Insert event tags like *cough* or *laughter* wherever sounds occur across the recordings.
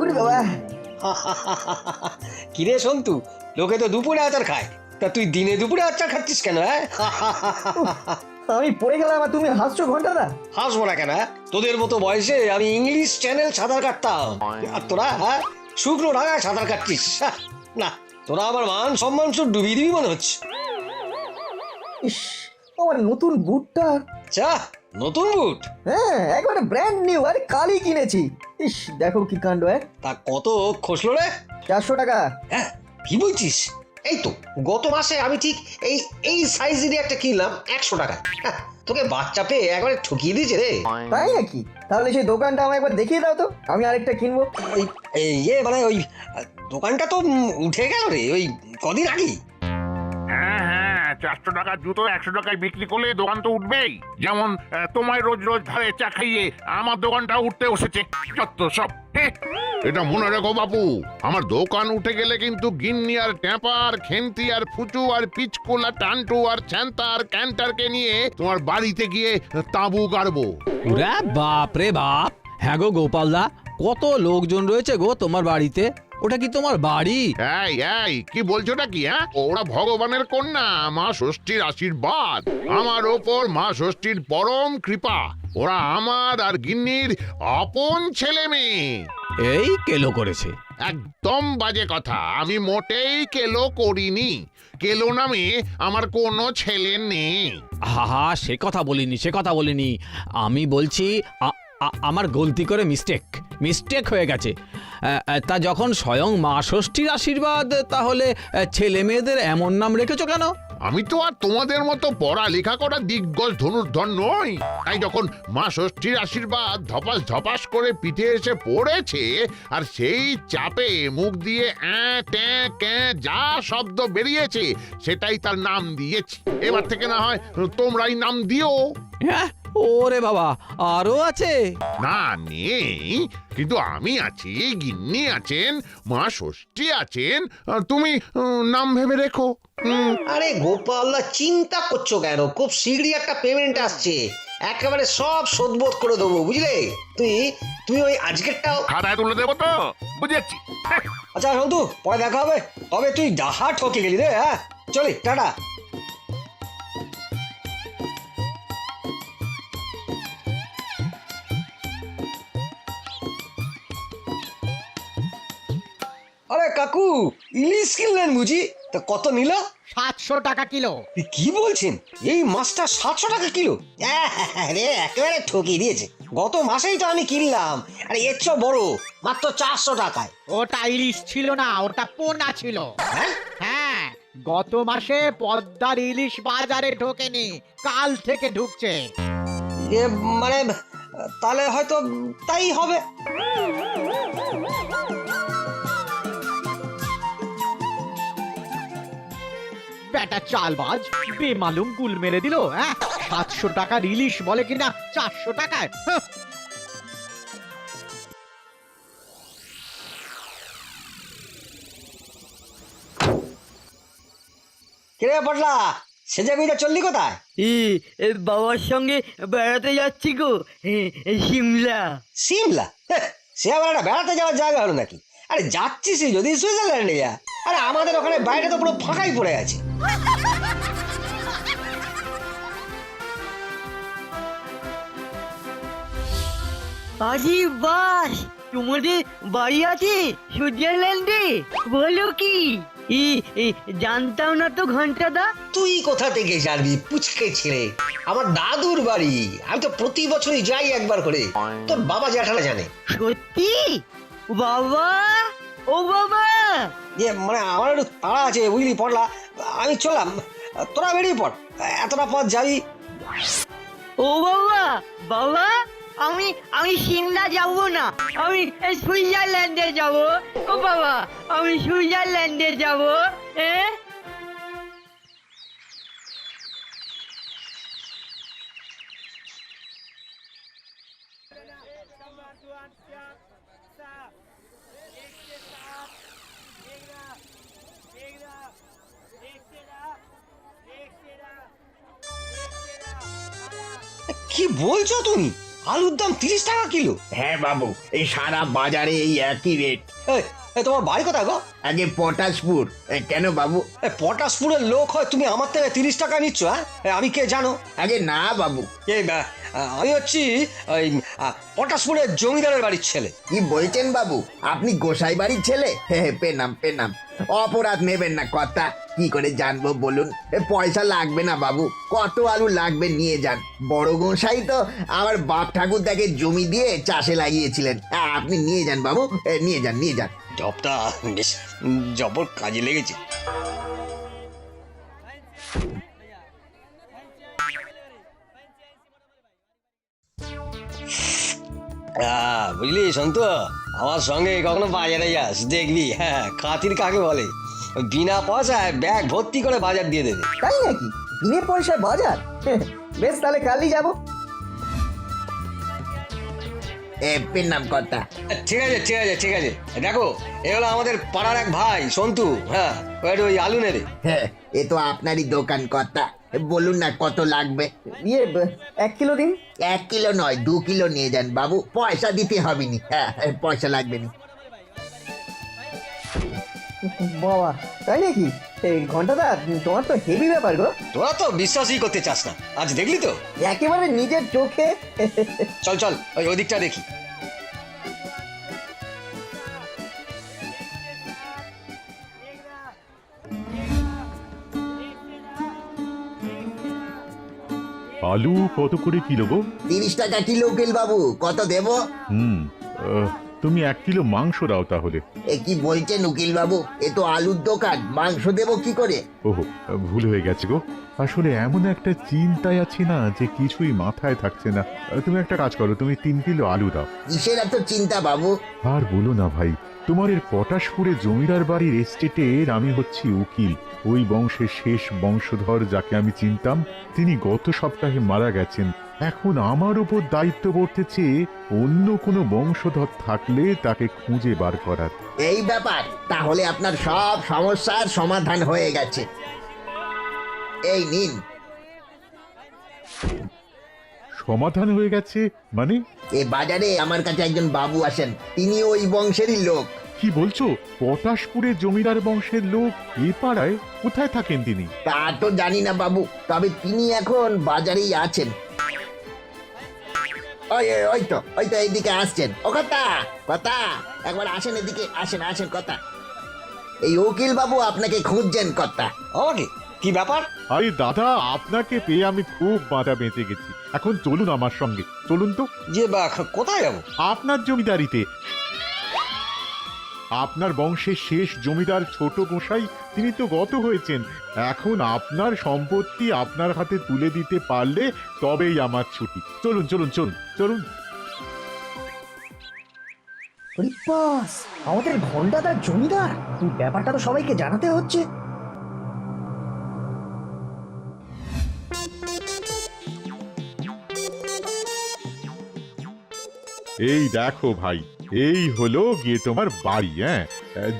উরে বাবা *laughs* কিরে সন্তু লোকে তো দুপুরে আচার খায়। তা তুই দিনে দুপুরে আচার খাচ্ছিস কেন হ্যাঁ? আমি পড়ে গেলাম আর তুমি হাসছো ঘন্টাটা। হাসবো না কেন হ্যাঁ? তোদের মতো বয়সে আমি ইংলিশ চ্যানেল সাঁতার কাটতাম। আর তোরা হ্যাঁ? শুকনো ঢাকায় সাঁতার কাটছিস হ্যাঁ, না তোরা আমার মান সম্মান সব ডুবিয়ে দিবি মনে হচ্ছে। ইস আমার নতুন বুটটা। চা নতুন? বুট হ্যাঁ একবারে ব্র্যান্ড নিউ আরে কালই কিনেছি। ইস দেখো কি কাণ্ড হ্যাঁ? তা কত খসলো রে? চারশো টাকা। হ্যাঁ কি বলছিস? এই তো গত মাসে আমি ঠিক এই এই সাইজেরই একটা কিনলাম একশো টাকা হ্যাঁ, তোকে বাচ্চা পেয়ে একবারে ঠকিয়ে দিয়েছে রে। তাই নাকি? তাহলে সেই দোকানটা আমায় একবার দেখিয়ে দাও তো আমি আরেকটা কিনবো। ওই এই ইয়ে মানে ওই আহ, দোকানটা তো উম, উঠে গেল রে ওই কদিন আগেই। হ্যাঁ চারশো টাকার জুতো একশো টাকায় বিক্রি করলে দোকান তো উঠবেই। যেমন তোমায় রোজ রোজ ধারে চা খাইয়ে আমার দোকানটা উঠতে বসেছে। যত সব। এটা মনে রেখো বাপু, আমার দোকান উঠে গেলে কিন্তু গিন্নি আর ট্যাপার খেন্তি আর ফুচু আর পিচকুল আর টান্টু আর ছ্যান্তা আর ক্যান্টারকে নিয়ে তোমার বাড়িতে গিয়ে তাঁবু গাড়বো। ওরে বাপ রে বাপ। হ্যাঁ গো গোপালদা, কত লোকজন রয়েছে গো তোমার বাড়িতে? ওটা কি তোমার বাড়ি? এই এই কি বলছো নাকি হ্যাঁ? ওরা ভগবানের কন্যা মা ষষ্ঠীর আশীর্বাদ। আমার ওপর মা ষষ্ঠীর পরম কৃপা। ওরা আমার আর গিন্নির আপন ছেলে মেয়ে। এই কেলো করেছে। একদম বাজে কথা আমি মোটেই কেলো করিনি। কেলো নামে আমার কোনো ছেলে নেই। হাহা সে কথা বলিনি সে কথা বলিনি। আমি বলছি আ- আমার গলতি করে মিস্টেক মিস্টেক হয়ে গেছে। তা যখন স্বয়ং মা ষষ্ঠীর আশীর্বাদ তাহলে ছেলে মেয়েদের এমন নাম রেখেছো কেন? আমি তো আর তোমাদের মতো পড়ালেখা করা দিগ্গজ ধনুর্ধর নই। তাই যখন মা ষষ্ঠীর আশীর্বাদ ধপাস ধপাস করে পিঠে এসে পড়েছে আর সেই চাপে মুখ দিয়ে অ্যাঁ, ট্যাঁ, ক্যাঁ যা শব্দ বেরিয়েছে সেটাই তার নাম দিয়েছি। এবার থেকে না হয় তোমরাই নাম দিও। হ্যাঁ? ওরে বাবা আরও আছে? না নেই। কিন্তু আমি আছি গিন্নি আছেন মা ষষ্ঠী আছেন তুমি উম, নাম ভেবে রেখো। হুম আরে গোপালদা চিন্তা করছ কেন? খুব শীঘ্রই একটা পেমেন্ট আসছে। একেবারে সব শোধবোধ করে দেবো বুঝলে? তুই তুই ওই আজকেরটাও খাতায় তুলে দেবো তো? বুঝেছি। আচ্ছা সন্তু পরে দেখা হবে। তবে তুই যাহা ঠকে গেলি রে হ্যাঁ? চলি টাটা। কাকু? ইলিশ কিনলেন বুঝি? তা কত নিল? সাতশো টাকা কিলো। এ কি বলছেন? এই মাছটা সাতশো টাকা কিলো? আরে একেবারে ঠকিয়ে দিয়েছে। গত মাসেই তো আমি কিনলাম আরে এর চেয়েও বড় মাত্র চারশো টাকায়। ওটা ইলিশ ছিল না ওটা পোনা ছিল। হ্যাঁ? হ্যাঁ গত মাসে পদ্মার ইলিশ বাজারে ঢোকেনি কাল থেকে ঢুকছে। এ মানে তাহলে হয়তো তাই হবে। বেটা চালবাজ বেমালুম গুল মেরে দিল হ্যাঁ? সাতশো টাকা ইলিশ বলে কিনা চারশো টাকায় হাহ, কিরে পটলা সেজে গুইটা চললি কোথায়? ই এ বাবার সঙ্গে বেড়াতে যাচ্ছি গো এ, এ, সিমলা। সিমলা? হ্যাঁ, সে আবার একটা বেড়াতে যাওয়ার জায়গা হলো নাকি? আরে যাচ্ছিস যদি সুইজারল্যান্ডে যা। আরে আমাদের ওখানে বাইরে তো পুরো ফাঁকাই পড়ে আছে। আজি বাস তোমাদের বাড়ি আছে সুইজারল্যান্ডে বলো কি? ই ই, জানতাম না তো ঘন্টাদা তুই কোথা থেকে জানবি পুচকে ছেলে? আমার দাদুর বাড়ি। আমি তো প্রতি বছরই যাই একবার করে। তোর বাবা জ্যাঠারা জানে। সত্যি? বাবা? ও বাবা? যে মানে আমার একটু তাড়া আছে বুঝলি পড়লা। আমি চললাম। তোরা বেরিয়ে পড়। এতটা পথ যাবি? ও বাবা বাবা, আমি আমি সিমলা যাব না। আমি সুইজারল্যান্ডে যাব। ও বাবা, আমি সুইজারল্যান্ডে যাব। হ্যাঁ কি বলছো তুমি? আলুর দাম তিরিশ টাকা কিলো? হ্যাঁ বাবু এই সারা বাজারে এই একই রেট এই, এই তোমার বাড়ি কোথায় গো? আগে পটাশপুর। এ, কেন বাবু? পটাশপুরের লোক হয় তুমি আমার থেকে তিরিশ টাকা নিচ্ছ হ্যাঁ? আমি কে জানো? আগে না বাবু। এই আমি হচ্ছি ওই পটাশপুরের জমিদারের বাড়ির ছেলে। কি বলছেন বাবু? আপনি গোসাই বাড়ির ছেলে? হে হে পেনাম পেনাম। অপরাধ নেবেন না কথা। কি করে জানব বলুন? পয়সা লাগবে না বাবু। কত আলু লাগবে নিয়ে যান। বড় গোসাই তো আমার বাপ ঠাকুর তাকে জমি দিয়ে চাষে লাগিয়েছিলেন। আপনি নিয়ে যান বাবু। নিয়ে যান নিয়ে যান। জবটা বেশ জবর কাজে লেগেছে। আহ, বুঝলি সন্তু? আমার সঙ্গে কখনো বাজারে যাস দেখবি হ্যাঁ খাতির কাকে বলে? বিনা পয়সায় ব্যাগ ভর্তি করে বাজার দিয়ে দেবে। তাই নাকি? বিনে পয়সায় বাজার? বেশ তাহলে কালই যাব। এ পেনাম কথা ঠিক আছে ঠিক আছে ঠিক আছে। দেখো এ হলো আমাদের পাড়ার এক ভাই সন্তু হ্যাঁ ওই আলু নেড়ে। হ্যাঁ এ তো আপনারই দোকান কথা বলুন না কত লাগবে? ইয়ে এক কিলো দিন? এক কিলো নয় দু কিলো নিয়ে যান বাবু। পয়সা দিতে হবে নি হ্যাঁ হ্যাঁ, পয়সা লাগবে না। বাবা তাই নাকি? এই ঘন্টাটা তোমার তো হেভি ব্যাপার গো। তোরা তো বিশ্বাসই করতে চাস না। আজ দেখলি তো? একেবারে নিজের চোখে। চল চল ওই ওদিকটা দেখি। আলু কত করে কিলো গো? তিরিশ টাকা কিলো উকিল বাবু কত দেব? হুম আহ, তুমি এক কিলো মাংস দাও তাহলে। এ কি বলছেন উকিল বাবু এ তো আলুর দোকান মাংস দেব কি করে? ওহো ভুল হয়ে গেছে গো। আসলে এমন একটা চিন্তায় আছি না যে কিছুই মাথায় থাকছে না। তুমি একটা কাজ করো তুমি তিন কিলো আলু দাও। কিসের এত চিন্তা বাবু? আর বলো না ভাই তোমার এর পটাশপুরে জমিদার বাড়ির এস্টেটের আমি হচ্ছি উকিল। ওই বংশের শেষ বংশধর যাকে আমি চিনতাম, তিনি গত সপ্তাহে মারা গেছেন। এখন আমার উপর দায়িত্ব পড়তেছে অন্য কোনো বংশধর থাকলে তাকে খুঁজে বার করার। এই ব্যাপার, তাহলে আপনার সব সমস্যার সমাধান হয়ে গেছে। এই নিন। সমাধান হয়ে গেছে মানে? এ বাজারে আমার কাছে একজন বাবু আসেন তিনি ওই বংশেরই লোক। কি বলছো? পটাশপুরে জমিদার বংশের লোক এ পাড়ায়? কোথায় থাকেন তিনি? তা তো জানি না বাবু তবে তিনি এখন বাজারেই আছেন। ওই ওই, ওই তো ওই তো এইদিকে আসছেন। ও কথা কথা একবার আসেন এদিকে আসেন আসেন কথা। এই উকিল বাবু আপনাকে খুঁজছেন কথা। আমাকে কি ব্যাপার? আরে দাদা আপনাকে পেয়ে আমি খুব বাধা বেঁচে গেছি। এখন চলুন আমার সঙ্গে। চলুন তো। যে বা কোথায় যাব? আপনার জমিদারিতে। আপনার বংশের শেষ জমিদার ছোট গোসাই তিনি তো গত হয়েছেন। এখন আপনার সম্পত্তি আপনার হাতে তুলে দিতে পারলে তবেই আমার ছুটি। চলুন চলুন চলুন চলুন। আমাদের ঘন্টাদার জমিদার? এই ব্যাপারটা তো সবাইকে জানাতে হচ্ছে। এই দেখো ভাই এই হলো গিয়ে তোমার বাড়ি হ্যাঁ?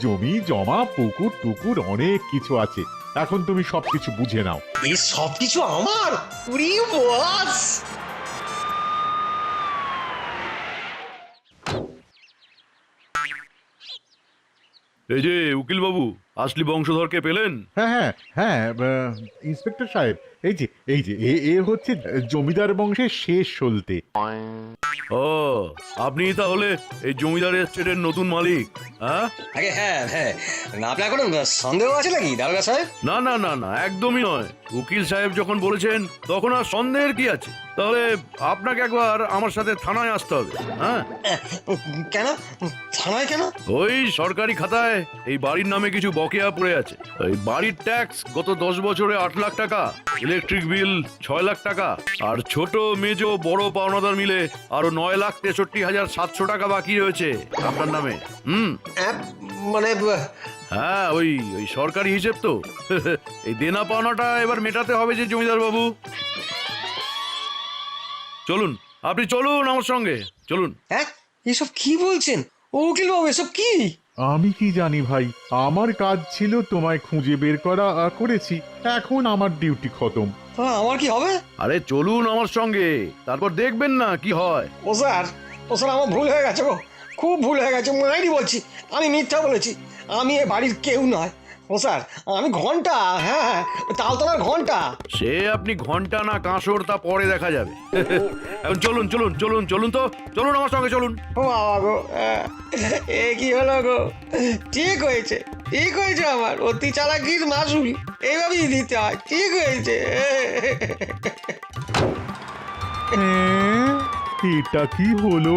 জমি জমা পুকুর টুকুর অনেক কিছু আছে। এখন তুমি সবকিছু বুঝে নাও। এই সব কিছু আমার? উরি বস! এই যে উকিল বাবু আসলি বংশধরকে পেলেন? হ্যাঁ হ্যাঁ হ্যাঁ আহ, ইন্সপেক্টর সাহেব এই যে এই যে এ এ হচ্ছে জমিদার বংশের শেষ সলতে ও আপনি তাহলে এই জমিদার এস্টেটের নতুন মালিক হ্যাঁ? আগে হ্যাঁ হ্যাঁ। না আপনার কোনো সন্দেহ আছে নাকি দারোগা সাহেব? না না না না একদমই নয়। উকিল সাহেব যখন বলেছেন তখন আর সন্দেহের কি আছে? তাহলে আপনাকে একবার আমার সাথে থানায় আসতে হবে হ্যাঁ? কেন? থানায় কেন? ওই সরকারি খাতায় এই বাড়ির নামে কিছু বকেয়া পড়ে আছে। এই বাড়ির ট্যাক্স গত দশ বছরে আট লাখ টাকা ইলেকট্রিক বিল ছয় লাখ টাকা আর ছোট মেজো বড় পাওনাদার মিলে আরও নয় লাখ তেষট্টি হাজার সাতশো টাকা বাকি রয়েছে আপনার নামে হুম? মানে হ্যাঁ ওই ওই সরকারি হিসেব তো। এই দেনা পাওনাটা এবার মেটাতে হবে যে জমিদার বাবু। চলুন আপনি চলুন আমার সঙ্গে চলুন। হ্যাঁ এসব কি বলছেন? ও উকিল বাবু এসব কি? আমি কি জানি ভাই আমার কাজ ছিল তোমায় খুঁজে বের করা আহ, করেছি। এখন আমার ডিউটি খতম। তা আমার কি হবে? আরে চলুন আমার সঙ্গে তারপর দেখবেন না কি হয়। ও স্যার ও স্যার আমার ভুল হয়ে গেছে গো। খুব ভুল হয়ে গেছে মাইরি বলছি। আমি মিথ্যা বলেছি। আমি এ বাড়ির কেউ নয়। ও স্যার আমি ঘণ্টা হ্যাঁ হ্যাঁ তালতলার ঘণ্টা। সে আপনি ঘণ্টা না কাঁসর তা পরে দেখা যাবে। এখন চলুন চলুন চলুন চলুন তো। চলুন আমার সঙ্গে চলুন। ও বাবা গো এ কি হলো গো? ঠিক হয়েছে ঠিক হয়েছে আমার। অতি চালাকির মাসুল এইভাবেই দিতে হয়। ঠিক হয়েছে। হ্যাঁ, এটা কি হলো?